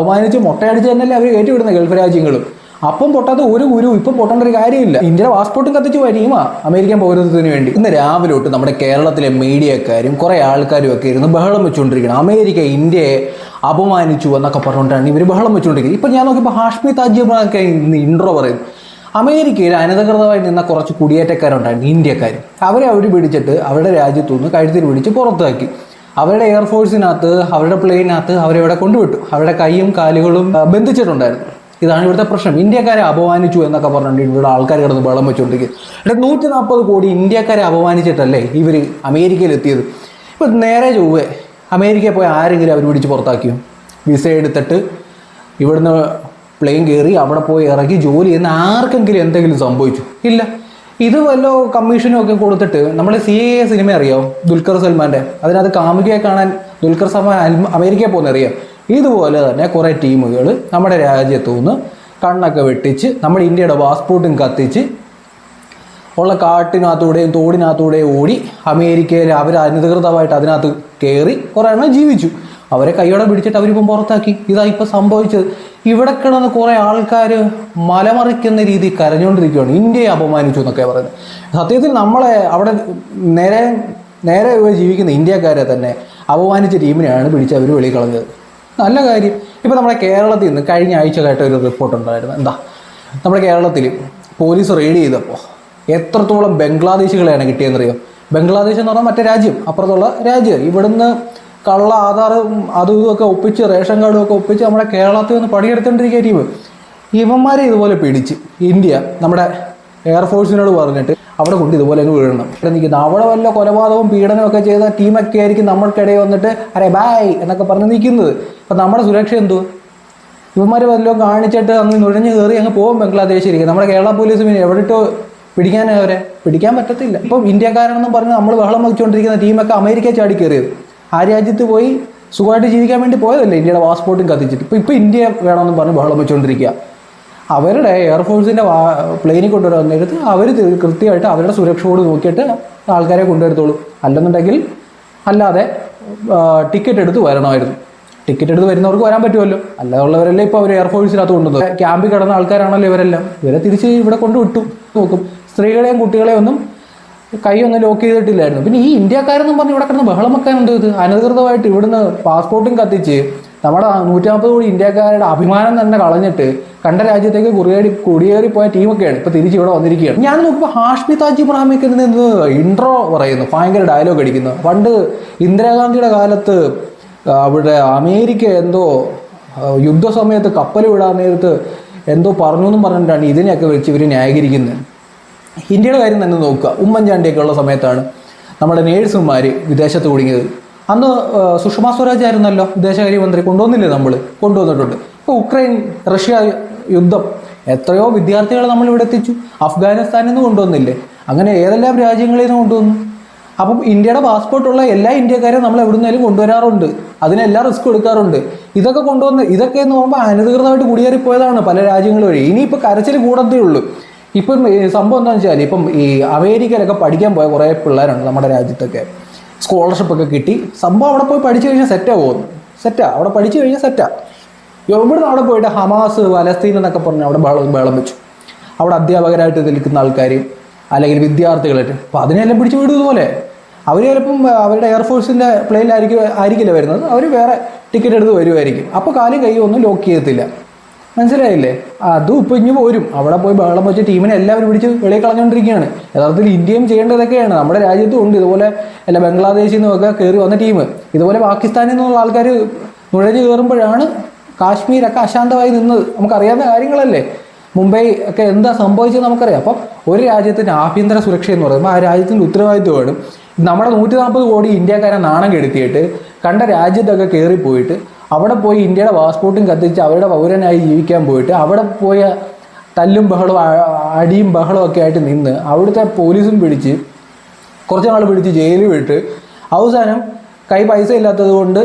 അപമാനിച്ച് മുട്ടയടിച്ച് തന്നെയല്ലേ അവർ കയറ്റിവിടുന്നത് ഗൾഫ് രാജ്യങ്ങളും. അപ്പം പൊട്ടാത്ത ഒരു ഗുരു ഇപ്പം പൊട്ടേണ്ട ഒരു കാര്യമില്ല. ഇന്ത്യയുടെ പാസ്പോർട്ടും കത്തിച്ച് വരികയുമാ അമേരിക്കൻ പൗരത്വത്തിന് വേണ്ടി. ഇന്ന് രാവിലെ തൊട്ട് നമ്മുടെ കേരളത്തിലെ മീഡിയക്കാരും കുറേ ആൾക്കാരും ഒക്കെ ഇരുന്ന് ബഹളം വെച്ചുകൊണ്ടിരിക്കണം അമേരിക്ക ഇന്ത്യയെ അപമാനിച്ചു എന്നൊക്കെ പറഞ്ഞുകൊണ്ടാണ് ഇവർ ബഹളം വെച്ചുകൊണ്ടിരിക്കുന്നത് ഇപ്പം ഞാൻ നോക്കിയപ്പോൾ ഹാഷ്മി താജ്യമൊക്കെ ഇന്ന് ഇൻട്രോ പറയുന്നു അമേരിക്കയിൽ അനധികൃതമായി നിന്ന കുറച്ച് കുടിയേറ്റക്കാരുണ്ടായിരുന്നു. ഇന്ത്യക്കാർ അവരെ അവർ പിടിച്ചിട്ട് അവരുടെ രാജ്യത്തു നിന്ന് കഴുത്തിൽ പിടിച്ച് പുറത്താക്കി. അവരുടെ എയർഫോഴ്സിനകത്ത് അവരുടെ പ്ലെയിനകത്ത് അവരെ ഇവിടെ കൊണ്ടുവിട്ടു. അവരുടെ കൈയും കാലുകളും ബന്ധിച്ചിട്ടുണ്ടായിരുന്നു. ഇതാണ് ഇവിടുത്തെ പ്രശ്നം. ഇന്ത്യക്കാരെ അപമാനിച്ചു എന്നൊക്കെ പറഞ്ഞിട്ട് ഇവിടെ ആൾക്കാർ കിടന്ന് വെള്ളം വെച്ചുകൊണ്ടിരിക്കുന്നത് ഇവിടെ നൂറ്റി നാൽപ്പത് കോടി ഇന്ത്യക്കാരെ അപമാനിച്ചിട്ടല്ലേ ഇവർ അമേരിക്കയിൽ എത്തിയത് ഇപ്പം നേരെ ചൊവ്വേ അമേരിക്കയിൽ പോയി ആരെങ്കിലും അവർ പിടിച്ച് പുറത്താക്കിയോ? വിസ എടുത്തിട്ട് ഇവിടുന്ന് പ്ലെയിൻ കയറി അവിടെ പോയി ഇറങ്ങി ജോലി ചെയ്യുന്ന ആർക്കെങ്കിലും എന്തെങ്കിലും സംഭവിച്ചു? ഇല്ല. ഇത് വല്ല കമ്മീഷനും ഒക്കെ കൊടുത്തിട്ട് നമ്മൾ സി എ സിനിമ അറിയാം? ദുൽഖർ സൽമാന്റെ അതിനകത്ത് കാമുകിയെ കാണാൻ ദുൽഖർ സൽമാൻ അമേരിക്കയിൽ പോകുന്ന അറിയാം? ഇതുപോലെ തന്നെ കുറേ ടീമുകൾ നമ്മുടെ രാജ്യത്തു നിന്ന് കണ്ണൊക്കെ വെട്ടിച്ച് നമ്മുടെ ഇന്ത്യയുടെ പാസ്പോർട്ടും കത്തിച്ച് ഉള്ള കാട്ടിനകത്തൂടെയും തോടിനകത്തൂടെയും ഓടി അമേരിക്കയിൽ അവർ അനധികൃതമായിട്ട് അതിനകത്ത് കയറി കുറേ എണ്ണം ജീവിച്ചു. അവരെ കൈയോടെ പിടിച്ചിട്ട് അവരിപ്പം പുറത്താക്കി. ഇതാ ഇപ്പം സംഭവിച്ചത്. ഇവിടെ കിടന്ന് കുറേ ആൾക്കാർ മലമറിക്കുന്ന രീതി കരഞ്ഞുകൊണ്ടിരിക്കുകയാണ്. ഇന്ത്യയെ അപമാനിച്ചു എന്നൊക്കെ പറയുന്നത്. സത്യത്തിൽ നമ്മളെ അവിടെ നേരെ നേരെ ജീവിക്കുന്ന ഇന്ത്യക്കാരെ തന്നെ അപമാനിച്ച ടീമിനെയാണ് പിടിച്ച് അവർ വെളിക്കളഞ്ഞത് നല്ല കാര്യം. ഇപ്പോൾ നമ്മുടെ കേരളത്തിൽ നിന്ന് കഴിഞ്ഞ ആഴ്ച കേട്ട ഒരു റിപ്പോർട്ട് ഉണ്ടായിരുന്നു. എന്താ? നമ്മുടെ കേരളത്തിൽ പോലീസ് റെയ്ഡ് ചെയ്തപ്പോൾ എത്രത്തോളം ബംഗ്ലാദേശികളെയാണ് കിട്ടിയെന്നറിയോ? ബംഗ്ലാദേശ് എന്ന് പറഞ്ഞാൽ മറ്റേ രാജ്യം അപ്പുറത്തുള്ള രാജ്യം. ഇവിടുന്ന് കള്ള ആധാറും അതും ഇതൊക്കെ ഒപ്പിച്ച് റേഷൻ കാർഡും ഒക്കെ ഒപ്പിച്ച് നമ്മുടെ കേരളത്തിൽ നിന്ന് പണിയെടുത്തോണ്ടിരിക്കുക ടീം ഇവന്മാരെ ഇതുപോലെ പിടിച്ച് ഇന്ത്യ നമ്മുടെ എയർഫോഴ്സിനോട് പറഞ്ഞിട്ട് അവിടെ കൊണ്ട് ഇതുപോലെ അങ്ങ് വീഴണം. നിൽക്കുന്നത് അവിടെ വല്ല കൊലപാതകവും പീഡനവും ഒക്കെ ചെയ്ത ടീമൊക്കെ ആയിരിക്കും നമ്മൾക്കിടയിൽ വന്നിട്ട് അരെ ബായ് എന്നൊക്കെ പറഞ്ഞ് നിൽക്കുന്നത്. അപ്പം നമ്മുടെ സുരക്ഷ എന്തോ? ഇവന്മാർ വല്ലതും കാണിച്ചിട്ട് അങ്ങ് നുഴഞ്ഞ് കയറി അങ്ങ് പോകും ബംഗ്ലാദേശ് ബംഗ്ലാദേശിലേക്ക്. നമ്മുടെ കേരള പോലീസ് പിന്നെ എവിടെട്ടോ പിടിക്കാനേ അവരെ? പിടിക്കാൻ പറ്റത്തില്ല. ഇപ്പം ഇന്ത്യക്കാരനെന്നും പറഞ്ഞ് നമ്മൾ ബഹളം വെച്ചുകൊണ്ടിരിക്കുന്ന ടീമൊക്കെ അമേരിക്ക ചാടി കയറിയത്. ആ രാജ്യത്ത് പോയി സുഖമായിട്ട് ജീവിക്കാൻ വേണ്ടി പോയതല്ലേ ഇന്ത്യയുടെ പാസ്പോർട്ടും കത്തിച്ചിട്ട്? ഇപ്പം ഇപ്പം ഇന്ത്യ വേണമെന്ന് പറഞ്ഞ് ബഹളം വെച്ചുകൊണ്ടിരിക്കുക അവരുടെ എയർഫോഴ്സിന്റെ പ്ലെയിനിൽ കൊണ്ടുവരാൻ നേരത്ത് അവർ കൃത്യമായിട്ട് അവരുടെ സുരക്ഷയോട് നോക്കിയിട്ട് ആൾക്കാരെ കൊണ്ടുവരത്തുള്ളൂ. അല്ലെന്നുണ്ടെങ്കിൽ അല്ലാതെ ടിക്കറ്റ് എടുത്ത് വരണമായിരുന്നു. ടിക്കറ്റ് എടുത്ത് വരുന്നവർക്ക് വരാൻ പറ്റുമല്ലോ അല്ലാതുള്ളവരല്ലേ ഇപ്പോൾ അവർ എയർഫോഴ്സിനകത്ത് കൊണ്ടുവന്നത്? ക്യാമ്പിൽ കിടന്ന ആൾക്കാരാണല്ലോ ഇവരെല്ലാം. ഇവരെ തിരിച്ച് ഇവിടെ കൊണ്ടുവിട്ടു. നോക്കും. സ്ത്രീകളെയും കുട്ടികളെയും ഒന്നും കൈയൊന്നും ലോക്ക് ചെയ്തിട്ടില്ലായിരുന്നു. പിന്നെ ഈ ഇന്ത്യക്കാരെന്നും പറഞ്ഞ് ഇവിടെ കിടന്ന് ബഹളം ഇത്. അനധികൃതമായിട്ട് ഇവിടുന്ന് പാസ്പോർട്ടും കത്തിച്ച് നമ്മുടെ നൂറ്റാമ്പത് കോടി ഇന്ത്യക്കാരുടെ അഭിമാനം തന്നെ കളഞ്ഞിട്ട് കണ്ട രാജ്യത്തേക്ക് കുറിയേറി കുടിയേറി പോയ ടീമൊക്കെയാണ്. ഇപ്പൊ തിരിച്ച് ഇവിടെ വന്നിരിക്കുകയാണ്. ഞാൻ നോക്കുമ്പോൾ ഹാഷ്മി താജ് ഇബ്രാഹിമൊക്കെ നിന്ന് ഇൻട്രോ പറയുന്നു. ഭയങ്കര ഡയലോഗ് അടിക്കുന്നു. പണ്ട് ഇന്ദിരാഗാന്ധിയുടെ കാലത്ത് അവിടെ അമേരിക്ക എന്തോ യുദ്ധസമയത്ത് കപ്പൽ വിടാൻ നേരത്ത് എന്തോ പറഞ്ഞു എന്നും പറഞ്ഞിട്ടാണ് ഇതിനെയൊക്കെ വെച്ച് ഇവർ ന്യായീകരിക്കുന്നത്. ഇന്ത്യയുടെ കാര്യം തന്നെ നോക്കുക. ഉമ്മൻചാണ്ടിയൊക്കെ ഉള്ള സമയത്താണ് നമ്മുടെ നേഴ്സുമാർ വിദേശത്ത് കുടുങ്ങിയത്. അന്ന് സുഷമ സ്വരാജ് ആയിരുന്നല്ലോ വിദേശകാര്യമന്ത്രി. കൊണ്ടുവന്നില്ലേ നമ്മൾ കൊണ്ടുവന്നിട്ടുണ്ട്. ഇപ്പോൾ ഉക്രൈൻ റഷ്യ യുദ്ധം. എത്രയോ വിദ്യാർത്ഥികളെ നമ്മൾ ഇവിടെ എത്തിച്ചു. അഫ്ഗാനിസ്ഥാനിൽ നിന്ന് കൊണ്ടുവന്നില്ലേ? അങ്ങനെ ഏതെല്ലാം രാജ്യങ്ങളിൽ നിന്ന് കൊണ്ടുവന്നു? അപ്പം ഇന്ത്യയുടെ പാസ്പോർട്ടുള്ള എല്ലാ ഇന്ത്യക്കാരെയും നമ്മൾ എവിടുന്നേലും കൊണ്ടുവരാറുണ്ട്. അതിനെല്ലാം റിസ്ക് എടുക്കാറുണ്ട്. ഇതൊക്കെ കൊണ്ടുവന്ന് ഇതൊക്കെ എന്ന് പറയുമ്പോൾ അനധികൃതമായിട്ട് കുടിയേറിപ്പോയതാണ് പല രാജ്യങ്ങൾ വഴി. ഇനിയിപ്പോൾ കരച്ചിൽ കൂടത്തേ ഉള്ളൂ. ഇപ്പം സംഭവം എന്താണെന്ന് വെച്ചാൽ ഇപ്പം ഈ അമേരിക്കയിലൊക്കെ പഠിക്കാൻ പോയ കുറേ പിള്ളേരുണ്ട് നമ്മുടെ രാജ്യത്തൊക്കെ. സ്കോളർഷിപ്പ് ഒക്കെ കിട്ടി. സംഭവം അവിടെ പോയി പഠിച്ചു കഴിഞ്ഞാൽ സെറ്റാ പോകുന്നു. സെറ്റാ അവിടെ പഠിച്ചു കഴിഞ്ഞാൽ സെറ്റാ ഇവിടുന്ന് അവിടെ പോയിട്ട് ഹമാസ് വലസ്തീൻ എന്നൊക്കെ പറഞ്ഞ് അവിടെ ബഹളം ബഹളം വെച്ചു. അവിടെ അധ്യാപകരായിട്ട് നിൽക്കുന്ന ആൾക്കാർ അല്ലെങ്കിൽ വിദ്യാർത്ഥികളായിട്ട്. അപ്പോൾ അതിനെല്ലാം പിടിച്ചു വിടുന്നതുപോലെ അവർ ചിലപ്പം അവരുടെ എയർഫോഴ്സിന്റെ പ്ലെയിനിലായിരിക്കും ആയിരിക്കില്ല വരുന്നത്. അവർ വേറെ ടിക്കറ്റ് എടുത്ത് വരുമായിരിക്കും അപ്പോൾ കാലും കൈ ഒന്നും ലോക്ക് ചെയ്യത്തില്ല. മനസ്സിലായില്ലേ? അതും ഇപ്പോൾ ഇനി പോരും അവിടെ പോയി ബഹളം വെച്ച് ടീമിനെ എല്ലാവരും പിടിച്ച് വെളിയിൽ കളഞ്ഞുകൊണ്ടിരിക്കുകയാണ് യഥാർത്ഥത്തിൽ ഇന്ത്യയും ചെയ്യേണ്ടതൊക്കെയാണ്. നമ്മുടെ രാജ്യത്തും ഉണ്ട്. ഇതുപോലെ അല്ല ബംഗ്ലാദേശിൽ നിന്നൊക്കെ കയറി വന്ന ടീം. ഇതുപോലെ പാകിസ്ഥാനിൽ നിന്നുള്ള ആൾക്കാർ നുഴഞ്ഞു കയറുമ്പോഴാണ് കാശ്മീരൊക്കെ അശാന്തമായി നിന്നത്. നമുക്കറിയാവുന്ന കാര്യങ്ങളല്ലേ? മുംബൈ ഒക്കെ എന്താ സംഭവിച്ചത് നമുക്കറിയാം. അപ്പം ഒരു രാജ്യത്തിന്റെ ആഭ്യന്തര സുരക്ഷ എന്ന് പറയുമ്പോൾ ആ രാജ്യത്തിന്റെ ഉത്തരവാദിത്വമാണ് നമ്മുടെ നൂറ്റി നാൽപ്പത് കോടി ഇന്ത്യക്കാരെ നാണം കെടുത്തിയിട്ട് കണ്ട രാജ്യത്തൊക്കെ കയറിപ്പോയിട്ട് അവിടെ പോയി ഇന്ത്യയുടെ പാസ്പോർട്ടും കത്തിച്ച് അവരുടെ പൗരനായി ജീവിക്കാൻ പോയിട്ട് അവിടെ പോയ തല്ലും ബഹളവും അടിയും ബഹളവും ഒക്കെ ആയിട്ട് നിന്ന് അവിടുത്തെ പോലീസും പിടിച്ച് കുറച്ച് നാൾ പിടിച്ച് ജയിലിൽ വിട്ട് അവസാനം കൈ പൈസ ഇല്ലാത്തത് കൊണ്ട്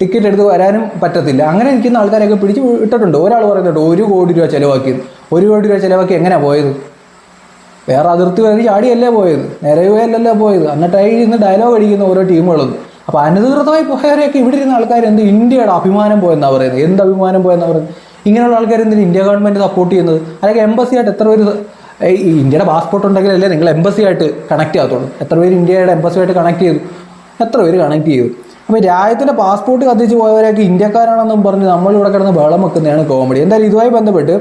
ടിക്കറ്റ് എടുത്ത് വരാനും പറ്റത്തില്ല. അങ്ങനെ നിൽക്കുന്ന ആൾക്കാരെയൊക്കെ പിടിച്ച് ഇട്ടിട്ടുണ്ട്. ഒരാൾ പറയുന്നുണ്ട് ഒരു കോടി രൂപ ചിലവാക്കിയത് ഒരു കോടി രൂപ ചിലവാക്കി എങ്ങനെയാണ് പോയത്? വേറെ അതിർത്തി വരെ ചാടിയല്ലേ പോയത്? നിരയുകയല്ലല്ലേ പോയത്. എന്നിട്ടായി ഇന്ന് ഡയലോഗ് അടിക്കുന്ന ഓരോ ടീമുകളും അപ്പോൾ അനധികൃതമായി പോയവരെയൊക്കെ ഇവിടെ ഇരുന്ന ആൾക്കാർ എന്ത് ഇന്ത്യയുടെ അഭിമാനം പോയെന്നാ പറയുന്നത്? എന്ത് അഭിമാനം പോയെന്നാ പറയുന്നത്? ഇങ്ങനെയുള്ള ആൾക്കാർ എന്തിന് ഇന്ത്യ ഗവൺമെന്റ് സപ്പോർട്ട് ചെയ്യുന്നത്? അല്ലെങ്കിൽ എംബസി ആയിട്ട് എത്ര പേര് ഇന്ത്യയുടെ പാസ്പോർട്ട് ഉണ്ടെങ്കിലല്ലേ നിങ്ങൾ എംബസി ആയിട്ട് കണക്ട് ചെയ്യാത്തോളൂ എത്ര പേര് ഇന്ത്യയുടെ എംബസി ആയിട്ട് കണക്ട് ചെയ്തു? എത്ര പേര് കണക്ട് ചെയ്തു? അപ്പോൾ രാജ്യത്തിന്റെ പാസ്പോർട്ട് കത്തിച്ച് പോയവരൊക്കെ ഇന്ത്യക്കാരാണെന്നും പറഞ്ഞ് നമ്മളിവിടെ കിടന്ന് വെള്ളം വെക്കുന്നതാണ് കോമഡി എന്തായാലും ഇതുമായി ബന്ധപ്പെട്ട്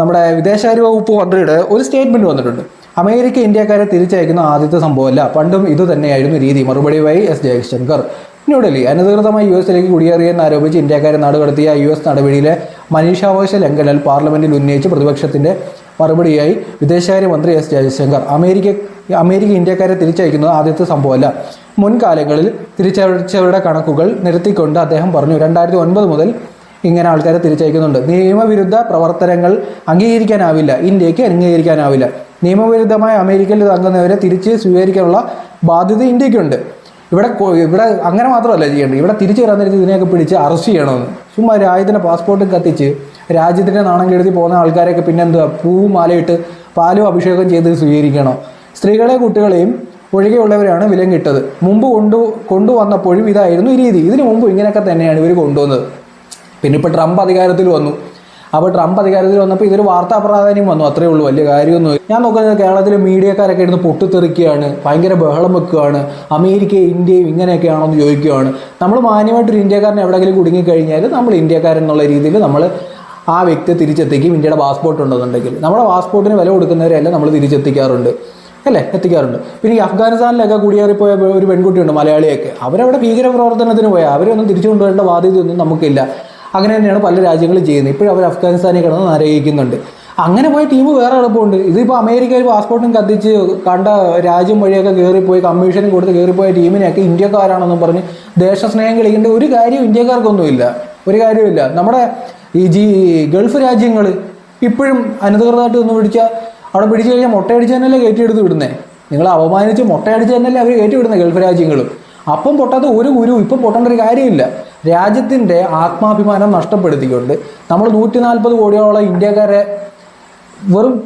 നമ്മുടെ വിദേശകാര്യ വകുപ്പ് മന്ത്രിയുടെ ഒരു സ്റ്റേറ്റ്മെന്റ് വന്നിട്ടുണ്ട്. അമേരിക്ക ഇന്ത്യക്കാരെ തിരിച്ചയക്കുന്ന ആദ്യത്തെ സംഭവമല്ല പണ്ടും ഇതുതന്നെയായിരുന്നു രീതി. മറുപടിയുമായി എസ് ജയശങ്കർ ന്യൂഡൽഹി അനധികൃതമായി യു എസിലേക്ക് കുടിയേറിയെന്ന് ആരോപിച്ച് ഇന്ത്യക്കാരെ നാടുകടത്തിയ യു എസ് നടപടിയിലെ മനുഷ്യാവകാശ ലംഘനൽ പാർലമെന്റിൽ ഉന്നയിച്ച് പ്രതിപക്ഷത്തിന്റെ മറുപടിയായി വിദേശകാര്യമന്ത്രി എസ് ജയശങ്കർ അമേരിക്ക അമേരിക്ക ഇന്ത്യക്കാരെ തിരിച്ചയക്കുന്നത് ആദ്യത്തെ സംഭവമല്ല. മുൻകാലങ്ങളിൽ തിരിച്ചയച്ചവരുടെ കണക്കുകൾ നിരത്തിക്കൊണ്ട് അദ്ദേഹം പറഞ്ഞു രണ്ടായിരത്തി ഒൻപത് മുതൽ ഇങ്ങനെ ആൾക്കാരെ തിരിച്ചയക്കുന്നുണ്ട്. നിയമവിരുദ്ധ പ്രവർത്തനങ്ങൾ അംഗീകരിക്കാനാവില്ല. ഇന്ത്യയ്ക്ക് അംഗീകരിക്കാനാവില്ല. നിയമവിരുദ്ധമായ അമേരിക്കയിൽ തങ്ങുന്നവരെ തിരിച്ച് സ്വീകരിക്കാനുള്ള ബാധ്യത ഇന്ത്യക്കുണ്ട് ഇവിടെ ഇവിടെ അങ്ങനെ മാത്രമല്ല ചെയ്യേണ്ടത്. ഇവിടെ തിരിച്ചു വരാൻ നേരത്തെ ഇതിനെയൊക്കെ പിടിച്ച് അറസ്റ്റ് ചെയ്യണമെന്ന്. ചുമ്മാ രാജ്യത്തിന്റെ പാസ്പോർട്ട് കത്തിച്ച് രാജ്യത്തിന്റെ നാണം കെടുത്തി പോകുന്ന ആൾക്കാരെയൊക്കെ പിന്നെ എന്തുവാ പൂവും മാലയിട്ട് പാലും അഭിഷേകം ചെയ്ത് സ്വീകരിക്കണം. സ്ത്രീകളെ കുട്ടികളെയും ഒഴികെയുള്ളവരാണ് വിലം കിട്ടത്. മുമ്പ് കൊണ്ടു കൊണ്ടുവന്നപ്പോഴും ഇതായിരുന്നു ഈ രീതി. ഇതിനു മുമ്പ് ഇങ്ങനെയൊക്കെ തന്നെയാണ് ഇവർ കൊണ്ടുവന്നത്. പിന്നെ ഇപ്പോൾ ട്രംപ് അധികാരത്തിൽ വന്നു. അപ്പോൾ ട്രംപ് അധികാരത്തിൽ വന്നപ്പോൾ ഇതൊരു വാർത്താ പ്രാധാന്യം വന്നു അത്രേ ഉള്ളൂ വലിയ കാര്യമൊന്നും ഞാൻ നോക്കുന്നത് കേരളത്തിലെ മീഡിയക്കാരൊക്കെ ഇരുന്ന് പൊട്ടിത്തെറിക്കുകയാണ് ഭയങ്കര ബഹളം വെക്കുകയാണ് അമേരിക്കയും ഇന്ത്യയും ഇങ്ങനെയൊക്കെയാണോ എന്ന് ചോദിക്കുകയാണ്. നമ്മൾ മാന്യമായിട്ടൊരു ഇന്ത്യക്കാരൻ എവിടെയെങ്കിലും കുടുങ്ങിക്കഴിഞ്ഞാൽ നമ്മൾ ഇന്ത്യക്കാരൻ എന്നുള്ള രീതിയിൽ നമ്മൾ ആ വ്യക്തി തിരിച്ചെത്തിക്കും ഇന്ത്യയുടെ പാസ്പോർട്ട് ഉണ്ടെന്നുണ്ടെങ്കിൽ. നമ്മുടെ പാസ്പോർട്ടിന് വില കൊടുക്കുന്നവരല്ല നമ്മൾ തിരിച്ചെത്തിക്കാറുണ്ട് അല്ലേ? എത്തിക്കാറുണ്ട്. പിന്നെ ഈ അഫ്ഗാനിസ്ഥാനിലൊക്കെ കുടിയേറിപ്പോയ ഒരു പെൺകുട്ടിയുണ്ട് മലയാളിയൊക്കെ. അവരവിടെ ഭീകരപ്രവർത്തനത്തിന് പോയാൽ അവരൊന്നും തിരിച്ചു കൊണ്ടുവരേണ്ട ബാധ്യതയൊന്നും നമുക്കില്ല. അങ്ങനെ തന്നെയാണ് പല രാജ്യങ്ങളും ചെയ്യുന്നത്. ഇപ്പോഴും അവർ അഫ്ഗാനിസ്ഥാനിൽ കിടന്ന് നരയിക്കുന്നുണ്ട് അങ്ങനെ പോയ ടീം വേറെ എളുപ്പമുണ്ട്. ഇതിപ്പോൾ അമേരിക്കയിൽ പാസ്പോർട്ടും കത്തിച്ച് കണ്ട രാജ്യം വഴിയൊക്കെ കയറിപ്പോയി കമ്മീഷനും കൊടുത്ത് കയറിപ്പോയ ടീമിനെയൊക്കെ ഇന്ത്യക്കാരാണെന്നും പറഞ്ഞ് ദേശസ്നേഹം കളിക്കേണ്ട ഒരു കാര്യം ഇന്ത്യക്കാർക്കൊന്നുമില്ല. ഒരു കാര്യമില്ല നമ്മുടെ ഈ ജി ഗൾഫ് രാജ്യങ്ങൾ ഇപ്പോഴും അനധികൃതമായിട്ട് ഒന്ന് പിടിച്ചാൽ അവിടെ പിടിച്ചു കഴിഞ്ഞാൽ മുട്ടയടിച്ച് തന്നെയല്ലേ കയറ്റിയെടുത്ത് വിടുന്നത് നിങ്ങൾ അപമാനിച്ച് മുട്ടയടിച്ച് തന്നെയല്ലേ അവർ കയറ്റി വിടുന്നത് ഗൾഫ് രാജ്യങ്ങൾ അപ്പം പൊട്ടാത്ത ഒരു ഗുരു ഇപ്പം പൊട്ടേണ്ട ഒരു കാര്യമില്ല. രാജ്യത്തിന്റെ ആത്മാഭിമാനം നഷ്ടപ്പെടുത്തിക്കൊണ്ട് നമ്മൾ നൂറ്റി നാൽപ്പത് കോടിയോളം ഇന്ത്യക്കാരെ വെറും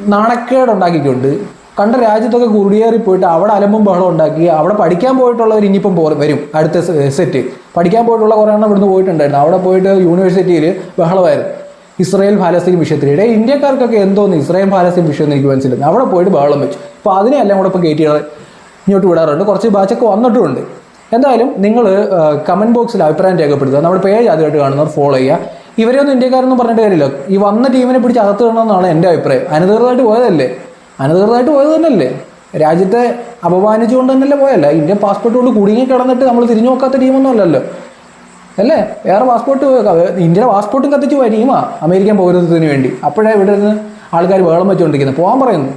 നാണക്കേടുണ്ടാക്കിക്കൊണ്ട് കണ്ട രാജ്യത്തൊക്കെ കുടിയേറി പോയിട്ട് അവിടെ അലമ്പും ബഹളം ഉണ്ടാക്കി അവിടെ പഠിക്കാൻ പോയിട്ടുള്ളവർ ഇനിയിപ്പം പോ വരും അടുത്ത സെറ്റ്. പഠിക്കാൻ പോയിട്ടുള്ള കുറേ എണ്ണം ഇവിടുന്ന് പോയിട്ടുണ്ടായിരുന്നു. അവിടെ പോയിട്ട് യൂണിവേഴ്സിറ്റിയിൽ ബഹളമായിരുന്നു. ഇസ്രായേൽ ഫലസ്തീൻ വിഷയത്തിൽ. ഇടയിൽ ഇന്ത്യക്കാർക്കൊക്കെ എന്തോന്ന് ഇസ്രായേൽ ഫലസ്തീൻ വിഷയം എന്ന് എനിക്ക് മനസ്സിലായി. അവിടെ പോയിട്ട് ബഹളം വെച്ചു. അപ്പോൾ അതിനെല്ലാം കൂടെ ഇപ്പോൾ കയറ്റി ഇങ്ങോട്ട് വിടാറുണ്ട്. കുറച്ച് ബാച്ചൊക്കെ വന്നിട്ടുമുണ്ട്. എന്തായാലും നിങ്ങൾ കമന്റ് ബോക്സിൽ അഭിപ്രായം രേഖപ്പെടുത്തുക. നമ്മുടെ പേജ് ആദ്യമായിട്ട് കാണുന്നവർ ഫോളോ ചെയ്യുക. ഇവരെ ഒന്നും ഇന്ത്യക്കാരൊന്നും പറഞ്ഞിട്ട് കാര്യമില്ല. ഈ വന്ന ടീമിനെ പിടിച്ച് അകത്ത് കിടണമെന്നാണ് എന്റെ അഭിപ്രായം. അനധികൃതമായിട്ട് പോയതല്ലേ? അനധികൃതമായിട്ട് പോയത് തന്നെയല്ലേ രാജ്യത്തെ അപമാനിച്ചുകൊണ്ട് തന്നെയല്ലേ പോയല്ല ഇന്ത്യൻ പാസ്പോർട്ട് കൊണ്ട് കുടുങ്ങി കിടന്നിട്ട് നമ്മൾ തിരിഞ്ഞു നോക്കാത്ത ടീമൊന്നും അല്ലല്ലോ. അല്ലേ? വേറെ പാസ്പോർട്ട് ഇന്ത്യയുടെ പാസ്പോർട്ടും കത്തിച്ച് പോയ. ടീമാ അമേരിക്കൻ പൗരത്വത്തിന് വേണ്ടി. അപ്പോഴേ ഇവിടെ നിന്ന് ആൾക്കാർ വേളം വെച്ചുകൊണ്ടിരിക്കുന്നത് പോകാൻ പറയുന്നു.